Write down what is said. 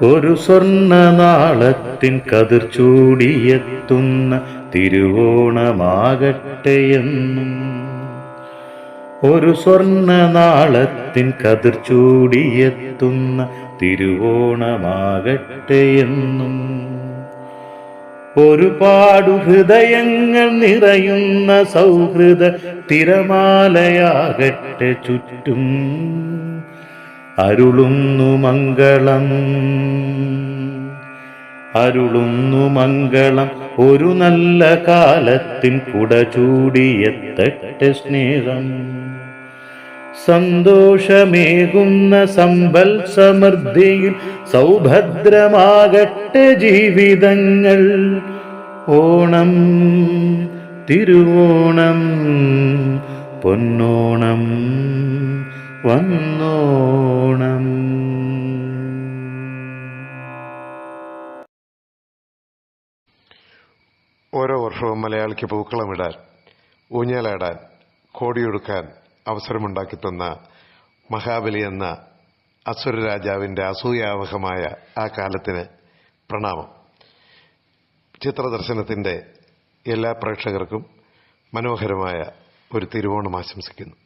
ഒരു സ്വർണ നാളത്തിൻ കതിർ ചൂടിയെത്തുന്ന തിരുവോണമാകട്ടെ എന്നും. ഒരു സ്വർണ നാളത്തിൻ കതിർ ചൂടിയെത്തുന്ന തിരുവോണമാകട്ടെ എന്നും. ഒരുപാടു ഹൃദയങ്ങൾ നിറയുന്ന സൗഹൃദ തിരമാലയാകട്ടെ ചുറ്റും. അരുളുന്നു മംഗളം. അരുളുന്നു മംഗളം. ഒരു നല്ല കാലത്തിൻ കുട ചൂടിയെത്തട്ടെ സ്നേഹം. സന്തോഷമേകുന്ന സമ്പൽ സമൃദ്ധിയിൽ സൗഭദ്രമാകട്ടെ ജീവിതങ്ങൾ. ഓണം തിരുവോണം പൊന്നോണം വന്നോണം ഓരോ വർഷവും മലയാളിക്ക് പൂക്കളമിടാൻ ഊഞ്ഞാലാടാൻ കോടിയൊടുക്കാൻ അവസരമുണ്ടാക്കി തന്ന മഹാബലി എന്ന അസുര രാജാവിന്റെ അസൂയാവഹമായ ആ കാലത്തിന് പ്രണാമം. ചിത്രദർശനത്തിന്റെ എല്ലാ പ്രേക്ഷകർക്കും മനോഹരമായ ഒരു തിരുവോണം ആശംസിക്കുന്നു.